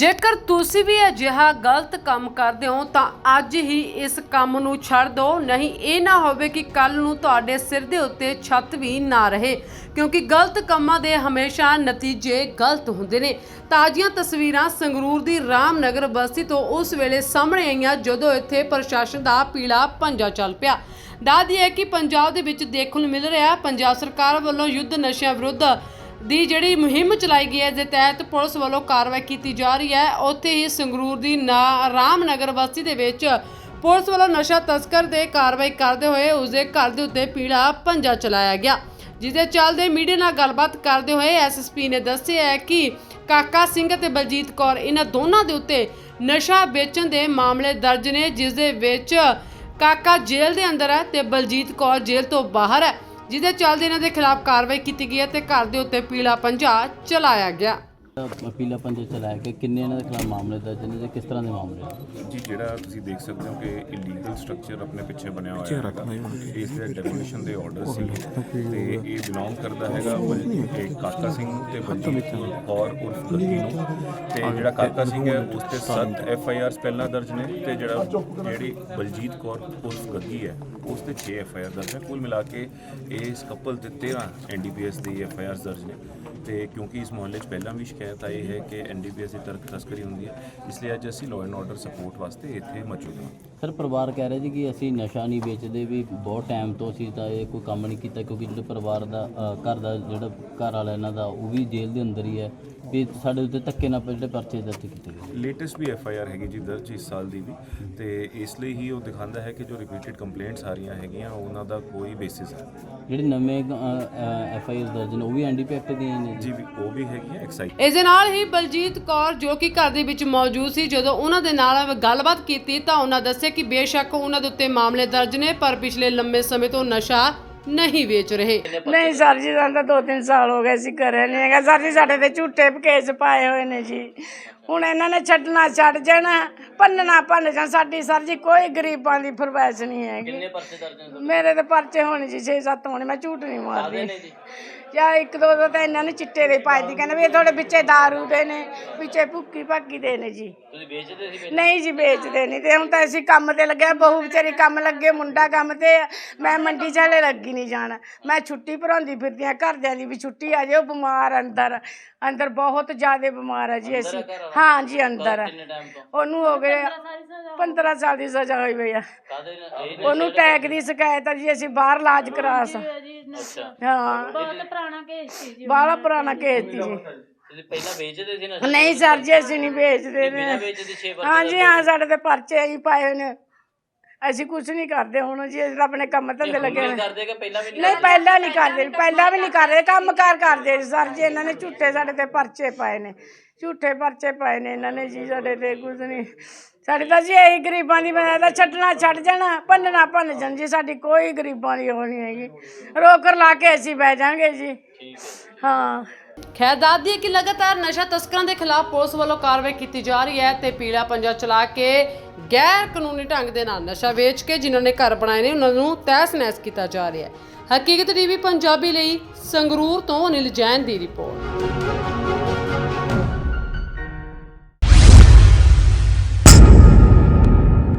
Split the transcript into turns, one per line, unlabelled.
ਜੇਕਰ ਤੁਸੀਂ ਵੀ ਅਜਿਹਾ ਗਲਤ ਕੰਮ ਕਰਦੇ ਹੋ, ਤਾਂ ਅੱਜ ਹੀ ਇਸ ਕੰਮ ਨੂੰ ਛੱਡ ਦਿਓ ਨਹੀਂ, ਇਹ ਨਾ ਹੋਵੇ ਕਿ ਕੱਲ ਨੂੰ ਤੁਹਾਡੇ ਸਿਰ ਦੇ ਉੱਤੇ ਛੱਤ ਵੀ ਨਾ ਰਹੇ, ਕਿਉਂਕਿ ਗਲਤ ਕੰਮਾਂ ਦੇ ਹਮੇਸ਼ਾ ਨਤੀਜੇ ਗਲਤ ਹੁੰਦੇ ਨੇ। ਤਾਜ਼ੀਆਂ ਤਸਵੀਰਾਂ ਸੰਗਰੂਰ ਦੀ ਰਾਮਨਗਰ ਬਸਤੀ ਤੋਂ ਉਸ ਵੇਲੇ ਸਾਹਮਣੇ ਆਈਆਂ, ਜਦੋਂ ਇੱਥੇ ਪ੍ਰਸ਼ਾਸਨ ਦਾ ਪੀਲਾ ਪੰਜਾ ਚੱਲ ਪਿਆ। ਦੱਸਦੀ ਹੈ ਕਿ ਪੰਜਾਬ ਦੇ ਵਿੱਚ ਦੇਖਣ ਨੂੰ ਮਿਲ ਰਿਹਾ, ਪੰਜਾਬ ਸਰਕਾਰ ਵੱਲੋਂ ਯੁੱਧ ਨਸ਼ਿਆਂ ਵਿਰੁੱਧ ਦੀ ਜਿਹੜੀ ਮੁਹਿੰਮ ਚਲਾਈ ਗਈ ਹੈ ਦੇ ਤਹਿਤ ਪੁਲਿਸ ਵੱਲੋਂ ਕਾਰਵਾਈ ਕੀਤੀ ਜਾ ਰਹੀ ਹੈ, ਉੱਥੇ ਹੀ ਸੰਗਰੂਰ ਦੀ ਨਾ- ਰਾਮਨਗਰ ਬਸਤੀ ਦੇ ਵਿੱਚ ਪੁਲਿਸ ਵੱਲੋਂ ਨਸ਼ਾ ਤਸਕਰ ਦੇ ਕਾਰਵਾਈ ਕਰਦੇ ਹੋਏ ਉਸਦੇ ਘਰ ਦੇ ਉੱਤੇ ਪੀੜਾ ਪੰਜਾ ਚਲਾਇਆ ਗਿਆ ਜਿਸ ਦੇ ਚੱਲਦੇ ਮੀਡੀਆ ਨਾਲ ਗੱਲਬਾਤ ਕਰਦੇ ਹੋਏ ਐਸਐਸਪੀ ਨੇ ਦੱਸਿਆ ਹੈ ਕਿ ਕਾਕਾ ਸਿੰਘ ਅਤੇ ਬਲਜੀਤ ਕੌਰ ਇਹਨਾਂ ਦੋਨਾਂ ਦੇ ਉੱਤੇ ਨਸ਼ਾ ਵੇਚਣ ਦੇ ਮਾਮਲੇ ਦਰਜ ਨੇ ਜਿਸ ਦੇ ਵਿੱਚ ਕਾਕਾ ਜੇਲ੍ਹ ਦੇ ਅੰਦਰ ਹੈ ਤੇ ਬਲਜੀਤ ਕੌਰ ਜੇਲ੍ਹ ਤੋਂ ਬਾਹਰ ਹੈ। ਜਿਹਦੇ ਚੱਲਦੇ ਇਹਨਾਂ ਦੇ ਖਿਲਾਫ ਕਾਰਵਾਈ ਕੀਤੀ ਗਈ ਹੈ ਤੇ ਘਰ ਦੇ ਉੱਤੇ ਪੀਲਾ ਪੰਜਾ ਚਲਾਇਆ ਗਿਆ।
ਪੀਲਾ ਪੰਜੇ ਚਲਾਇਆ ਕਿ ਕਿੰਨੇ ਇਹਨਾਂ ਦੇ ਖਿਲਾਫ ਮਾਮਲੇ ਦਰਜ ਨੇ ਤੇ ਕਿਸ ਤਰ੍ਹਾਂ ਦੇ ਮਾਮਲੇ ਆ?
ਜੀ ਜਿਹੜਾ ਤੁਸੀਂ ਦੇਖ ਸਕਦੇ ਹੋ ਕਿ ਇਲੀਗਲ ਸਟਰਕਚਰ ਆਪਣੇ ਪਿੱਛੇ ਬਣਿਆ ਹੋਇਆ ਹੈ ਇਸ ਦੇ ਡੈਮੋਲੀਸ਼ਨ ਦੇ ਆਰਡਰ ਸੀ। ਤੇ ਇਹ ਬਿਲੋਂਗ ਕਰਦਾ ਹੈਗਾ ਬਲ- ਇਹ ਕਾਕਾ ਸਿੰਘ ਤੇ ਬਲਜੀਤ ਕੌਰ ਉਰਫ ਗੱਗੀ ਨੂੰ। ਤੇ ਜਿਹੜਾ ਕਾਕਾ ਸਿੰਘ ਹੈ ਉਸ ਤੇ 7 ਐਫ ਆਈ ਆਰਸ ਪਹਿਲਾਂ ਦਰਜ ਨੇ ਤੇ ਜਿਹੜਾ ਜਿਹੜੀ ਬਲਜੀਤ ਕੌਰ ਉਰਫ ਗੱਗੀ ਹੈ ਉਸ ਤੇ 6 ਐਫ ਆਈ ਆਰ ਦਰਜ ਨੇ। ਕੁੱਲ ਮਿਲਾ ਕੇ ਇਸ ਕਪਲ ਤੇ 13 ਐਨ ਡੀ ਪੀ ਐਸ ਦੀ ਐਫ ਆਈ ਆਰਸ ਦਰਜ ਨੇ। ਤੇ ਕਿਉਂਕਿ ਇਸ ਮੁਹੱਲੇ 'ਚ ਪਹਿਲਾਂ ਵੀ ਸ਼ਿਕਾਇਤ ਆਈ ਹੈ ਕਿ ਐਨਡੀਪੀਐਸ ਦੀ ਤਰਕ ਤਸਕਰੀ ਹੁੰਦੀ ਹੈ ਇਸ ਲਈ ਅੱਜ ਅਸੀਂ ਲਾਅ ਐਂਡ ਆਰਡਰ ਸਪੋਰਟ ਵਾਸਤੇ ਇੱਥੇ ਮੌਜੂਦ ਹਾਂ।
ਸਰ ਪਰਿਵਾਰ ਕਹਿ ਰਿਹਾ ਜੀ ਕਿ ਅਸੀਂ ਨਸ਼ਾ ਨਹੀਂ ਵੇਚਦੇ ਵੀ ਬਹੁਤ ਟਾਈਮ ਤੋਂ ਅਸੀਂ ਤਾਂ ਇਹ ਕੋਈ ਕੰਮ ਨਹੀਂ ਕੀਤਾ ਕਿਉਂਕਿ ਜਿਹੜੇ ਪਰਿਵਾਰ ਦਾ ਅ, ਘਰ ਦਾ ਜਿਹੜਾ ਘਰ ਵਾਲਾ ਇਹਨਾਂ ਦਾ ਉਹ ਵੀ ਜੇਲ੍ਹ ਦੇ ਅੰਦਰ ਹੀ ਹੈ। ਵੀ ਸਾਡੇ ਉੱਤੇ ਧੱਕੇ ਨਾਲ ਜਿਹੜੇ ਪਰਚੇ ਦਰਜ ਕੀਤੇ ਗਏ।
ਲੇਟੈਸਟ ਵੀ ਐਫ ਆਈ ਆਰ ਹੈਗੀ ਜੀ ਦਰਜ ਇਸ ਸਾਲ ਦੀ ਵੀ। ਤੇ ਇਸ ਲਈ ਹੀ ਉਹ ਦਿਖਾਉਂਦਾ ਹੈ ਕਿ ਜੋ ਰਿਪੀਟਡ ਕੰਪਲੇਂਟਸ ਆ ਰਹੀਆਂ ਹੈਗੀਆਂ ਉਹਨਾਂ ਦਾ ਕੋਈ ਬੇਸਿਸ ਹੈ।
ਜਿਹੜੇ ਨਵੇਂ ਐਫ ਆਈ ਆਰ ਦਰਜ ਨੇ ਉਹ ਵੀ ਐਨਡੀਪੀ ਐਕਟ ਦੀਆਂ ਨੇ ਜੀ।
ਉਹ ਵੀ ਹੈਗੀਆਂ ਐਕਸਾਈਜ਼
ਇਸ ਦੇ ਨਾਲ ਹੀ ਬਲਜੀਤ ਕੌਰ ਜੋ ਕਿ ਘਰ ਦੇ ਵਿੱਚ ਮੌਜੂਦ ਸੀ ਜਦੋਂ ਉਹਨਾਂ ਦੇ ਨਾਲ ਗੱਲਬਾਤ ਕੀਤੀ ਤਾਂ ਉਹਨਾਂ ਦੱਸਿਆ ਕਿ ਬੇਸ਼ੱਕ ਉਹਨਾਂ ਦੇ ਉੱਤੇ ਮਾਮਲੇ ਦਰਜ ਨੇ ਪਰ ਪਿਛਲੇ ਲੰਮੇ ਸਮੇਂ ਤੋਂ ਨਸ਼ਾ ਨਹੀਂ ਵੇਚ ਰਹੇ।
ਨਹੀਂ ਸਰ ਜੀ ਸਾਨੂੰ ਤਾਂ ਦੋ ਤਿੰਨ ਸਾਲ ਹੋ ਗਏ ਸੀ ਘਰੇ ਨਹੀਂ ਹੈਗਾ। ਸਰ ਜੀ ਸਾਡੇ ਤੇ ਝੂਠੇ ਕੇਸ ਪਾਏ ਹੋਏ ਨੇ ਜੀ। ਹੁਣ ਇਹਨਾਂ ਨੇ ਛੱਡਣਾ ਛੱਡ ਜਾਣਾ ਭੰਨਣਾ ਭੰਨ ਜਾਣ। ਸਾਡੀ ਸਰ ਜੀ ਕੋਈ ਗਰੀਬਾਂ ਦੀ ਫਰਮਾਇਸ਼ ਨਹੀਂ ਹੈਗੀ। ਕਿੰਨੇ ਪਰਚੇ ਦਰਜ ਮੇਰੇ ਤੇ ਪਰਚੇ ਹੋਣੇ ਜੀ 6-7 ਹੋਣੇ ਮੈਂ ਝੂਠ ਨਹੀਂ ਮਾਰਦੀ। ਜਾਂ। ਇੱਕ ਦੋ ਦੋ ਤਾਂ ਇਹਨਾਂ ਨੇ ਚਿੱਟੇ ਦੇ ਪਾਏ ਦੀ ਕਹਿੰਦੇ ਵੀ ਇਹ ਤੁਹਾਡੇ ਵਿੱਚੇ ਦਾਰੂ ਦੇ ਨੇ ਵਿੱਚੇ ਭੁੱਕੀ ਭਾਕੀ ਦੇ ਨੇ ਜੀ।
ਤੁਸੀਂ ਵੇਚਦੇ ਸੀ
ਨਹੀਂ ਜੀ ਵੇਚਦੇ ਨਹੀਂ ਤੇ ਹੁਣ ਤਾਂ ਅਸੀਂ ਕੰਮ ਤੇ ਲੱਗਿਆ ਬਹੂ ਵਿਚਾਰੀ ਕੰਮ ਲੱਗੇ ਮੁੰਡਾ ਕੰਮ ਤੇ ਆ। ਮੈਂ ਮੰਡੀ ਚਾਲੇ ਲੱਗੀ ਨਹੀਂ ਜਾਣਾ। ਮੈਂ ਛੁੱਟੀ ਭਰਾਉਂਦੀ ਫਿਰਦੀ ਆ ਘਰਦਿਆਂ ਦੀ ਵੀ ਛੁੱਟੀ ਆ ਜਾਓ ਬਿਮਾਰ ਅੰਦਰ ਅੰਦਰ ਬਹੁਤ ਜ਼ਿਆਦਾ ਬਿਮਾਰ ਆ ਜੀ ਅਸੀਂ। ਹਾਂ ਜੀ ਅੰਦਰ। ਆ।
ਟਾਈਮ ਤੋਂ?
ਉਹਨੂੰ ਹੋ ਗਏ 15 ਸਾਲ ਦੀ ਸਜ਼ਾ ਹੋਈ। ਪਈ ਆ।
ਕਾਦੇ ਇਹ
ਉਹਨੂੰ ਟੈਗ ਦੀ ਸ਼ਿਕਾਇਤ ਆ ਜੀ ਅਸੀਂ ਬਾਹਰ ਇਲਾਜ ਕਰਾ ਸਾਂ ਹਾਂ।
ਬਹੁਤ ਪੁਰਾਣਾ ਕੇਸ ਸੀ ਜੀ।
ਬਾਹਲਾ ਪੁਰਾਣਾ ਕੇਸ ਸੀ ਜੀ।
ਤੁਸੀਂ ਪਹਿਲਾਂ ਵੇਚਦੇ ਸੀ ਨਾ
ਨਹੀਂ ਸਰ ਜੀ ਅਸੀਂ ਨਹੀਂ ਵੇਚਦੇ ਨੇ।
ਵੇਚਦੇ 6
ਹਾਂਜੀ ਹਾਂ ਸਾਡੇ ਤੇ ਪਰਚੇ ਹੀ ਪਾਏ ਹੋਏ ਨੇ। ਅਸੀਂ ਕੁਝ ਨਹੀਂ ਕਰਦੇ ਹੁਣ ਜੀ ਅਸੀਂ ਤਾਂ ਆਪਣੇ ਕੰਮ ਧੰਦੇ ਲੱਗੇ ਨੇ
ਕਰਦੇ ਕਿ ਪਹਿਲਾਂ ਵੀ
ਨਹੀਂ ਪਹਿਲਾਂ ਨਹੀਂ ਕਰਦੇ ਪਹਿਲਾਂ ਵੀ ਨਹੀਂ ਕਰਦੇ ਕੰਮ ਕਾਰ ਕਰਦੇ ਸਰ ਜੀ ਇਹਨਾਂ ਨੇ ਝੂਠੇ ਸਾਡੇ ਤੇ ਪਰਚੇ ਪਾਏ ਨੇ ਝੂਠੇ ਪਰਚੇ ਪਾਏ ਨੇ ਇਹਨਾਂ ਨੇ ਜੀ ਸਾਡੇ ਤੇ ਕੁਝ ਨਹੀਂ। ਸਾਡੇ ਤਾਂ ਜੀ ਇਹੀ ਗਰੀਬਾਂ ਦੀ ਮੈਂ ਤਾਂ ਛੱਡਣਾ ਛੱਡ ਜਾਣਾ, ਭੰਨਣਾ ਭੰਨ ਜਾਣ ਜੀ, ਸਾਡੀ ਕੋਈ ਗਰੀਬਾਂ ਦੀ ਉਹ ਨਹੀਂ ਹੈਗੀ। ਰੋਕਰ ਲਾ ਕੇ ਅਸੀਂ ਬਹਿ ਜਾਾਂਗੇ ਜੀ। ਹਾਂ।
ਖੈਰ ਦੱਸਦੀ ਹੈ ਕਿ ਲਗਾਤਾਰ ਨਸ਼ਾ ਤਸਕਰਾਂ ਦੇ ਖਿਲਾਫ ਪੁਲਿਸ ਵੱਲੋਂ ਕਾਰਵਾਈ ਕੀਤੀ ਜਾ ਰਹੀ ਹੈ ਤੇ ਪੀਲਾ ਪੰਜਾ ਚਲਾ ਕੇ ਗੈਰ ਕਾਨੂੰਨੀ ਢੰਗ ਦੇ ਨਾਲ ਨਸ਼ਾ ਵੇਚ ਕੇ ਜਿਨ੍ਹਾਂ ਨੇ ਘਰ ਬਣਾਏ ਨੇ, ਉਹਨਾਂ ਨੂੰ ਤਹਿਸ ਨਹਿਸ ਕੀਤਾ ਜਾ ਰਿਹਾ ਹੈ। ਹਕੀਕਤ ਟੀਵੀ ਪੰਜਾਬੀ ਲਈ ਸੰਗਰੂਰ ਤੋਂ ਅਨਿਲ ਜੈਨ ਦੀ ਰਿਪੋਰਟ।